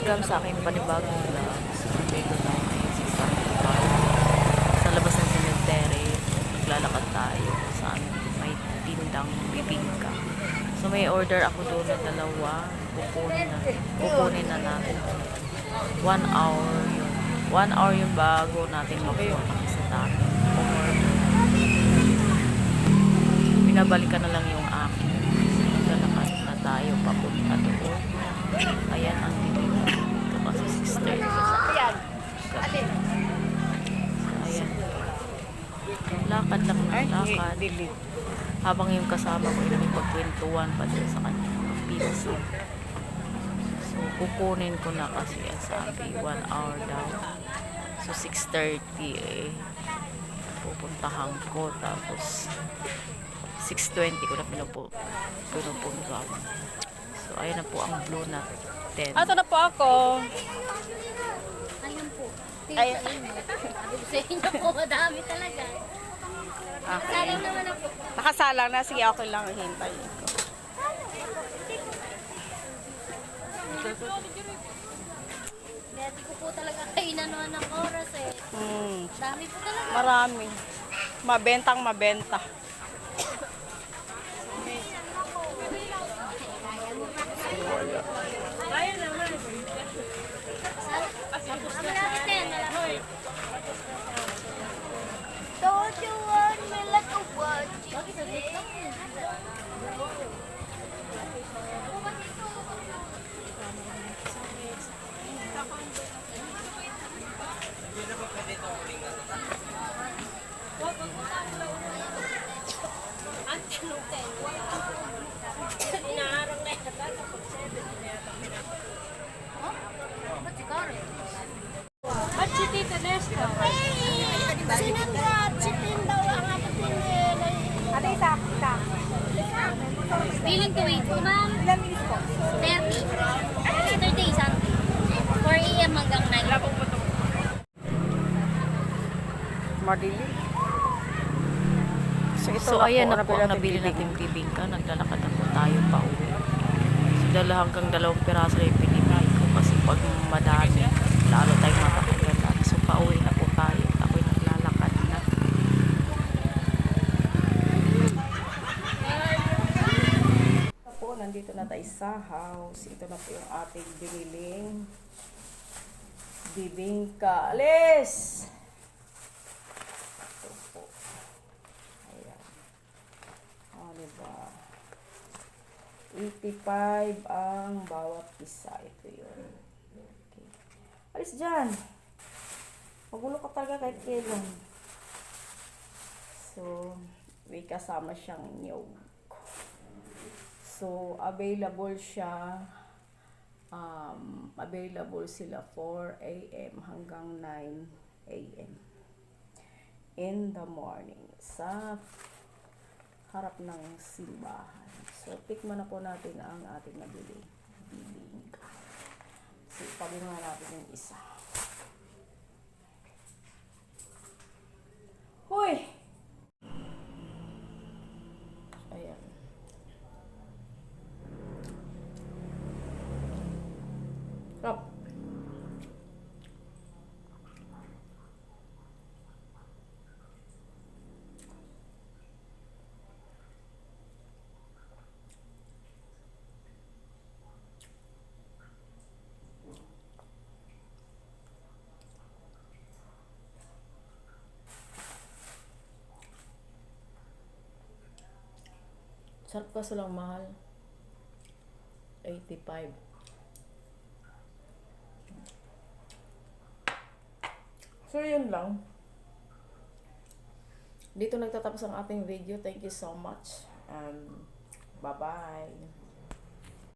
welcome sa aking panibagong vlog. Dito tayo sa Santo Park. Sa labas ng cemetery, naglalakad tayo sa may tindang bibingka. So, may order ako doon na dalawa. Kukunin na, kukunin na natin. One hour yun. One hour yung bago natin makuha sa dami. Or, binabalikan na lang yung delete. Habang yung kasama ko ay nakipagkwentuhan pa din sa kanya. Pinsa. So, kukunin ko na kasi ang sabi, one hour daw. So, 6.30 eh. Pupuntahan ko. Tapos, 6.20 ko na pinupu pinupunta. So, ayan na po ang blue na 10. Ato na po ako. Ayun po. Ay. Ay. Sa inyo. Sabi ko sa inyo po, madami talaga. Okay. Sayang naman ako. Nakasalang na. Sige, okay lang. Hintay. Di ko po talaga kayo nanuhan ng oras eh. Hmm. Dami po talaga. Marami. Mabentang mabenta. Willing to wait po, ma'am. Ilan minutes po? 30. Saturday, Sunday. 4 a.m. hanggang 9. Wala pong puto. Madili. So, ayan na po ang nabili natin bibingka. Naglalakad na po tayo pa uwi. So, dala hanggang dalawang piraso na yung ko kasi pag madami, lalo tayong matakagalan. So, pauwi na po tayo. Ako'y naglalakad na. Ito po, nandito na tayo sa house. Ito na po yung ating biniling bibingka. Alis! Ito po. Ayan. O, diba? 85 ang bawat isa. Ito yun. Okay. Alis dyan! Magulo ka talaga kahit kailan. So, may kasama siyang nyog. So, available siya. Um, available sila 4 a.m. hanggang 9 a.m. In the morning. Sa harap ng simbahan. So, tikman na po natin ang ating nabili. Bibingka. So, pabunga natin yung isa. Hoy! Ayan. Rob. Sarap kaso lang mahal. 85. So, yun lang. Dito nagtatapos ang ating video. Thank you so much. And bye-bye.